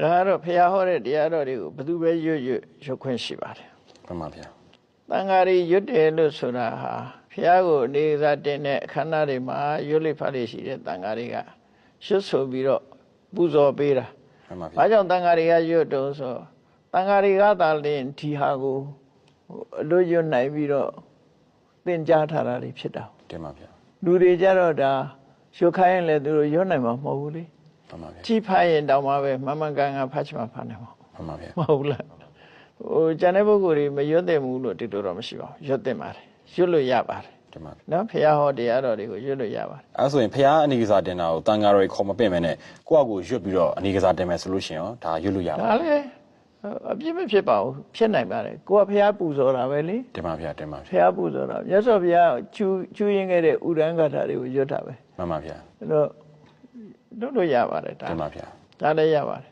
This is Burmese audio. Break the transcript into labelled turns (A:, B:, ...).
A: ဒါကတော့ဖះဟောတဲ့တရားတော်တွေကိုဘယ်သူပဲရွတ်ရွတ်ရွတ်ခွင့်ရှိပါတယ်
B: မှန်ပါဗျာ
A: တန်ဃာတွေရွတ်တယ်လို့ဆိုတာဟာဖះကိုအနေစားတင်တဲ့အခမ်းအနားတွေမှာရွတ်လိဖတ်လိရှိတဲ့တန်ဃာတွေကရွတ်ဆိုပြီးတော့ပူဇော်ပေးတာ
B: မှန်ပါဗျာ
A: ဘာကြောင့်တန်ဃာတွေကရွတ်တုံးဆိုတန်ဃာတွေကသာလျှင်ဒီဟာကိုဟိုအလို့ရွတ်နိုင်ပြီးတော့သင်ကြားထားတာတွေဖြစ်တာ
B: တင်ပါဗျာ
A: လူတွေကြတော့ဒါရွတ်ခိုင်းရင်လည်းသူတို့ရွတ်နိုင်မှာမဟုတ်ဘူးလေ
B: မှန်ပါဗျာ
A: ကြည့်ဖတ်ရင်တောင်မှပဲမမှန်ကန်ကန်ဖတ်ချင်မှဖတ်နိုင်မှာ
B: မှန်ပါဗျာ
A: မဟုတ်လားဟိုကျန်တဲ့ပုဂ္ဂိုလ်တွေမရွတ်တဲ့ဘူးလို့တိတော်တော့မရှိပါဘူးရွတ်တဲ့ပါတယ်ရွတ်လို့ရပါတယ်
B: တင်ပါဗျာ
A: နော်ဖះဟောတရားတော်တွေကိုရွတ်လို့ရပါတယ်
B: အဲဆိုရင်ဖះအနေကစားတင်တာကိုတန်ဃာတွေခေါ်မပင့်မဲနဲ့ကိုယ့်အကိုရွတ်ပြီးတော့အနေကစားတင်မယ်ဆိုလို့ရှိရင်ရောဒါရွတ်လို့ရပါ
A: ဒါလည်းအပြစ်မဖြစ်ပါဘူးဖြစ်နိုင်ပါတယ်ကိုကဖះပူဇော်တာပဲလေ
B: တင်ပါဗျာတင်ပါ
A: ဖ
B: ဗျာះ
A: ပူဇော်တာမြတ်စွာဘုရားချူချူရင်းခဲ့တဲ့ဥဒန်းဂါထာတွေကိုရွတ်တာပဲ
B: မှန်ပါဗျာ
A: အဲ့တော့ လုပ်လို့ရပါတယ်ဒါ
B: တင်ပါဗျာ
A: ဒါလည်းရပါတယ်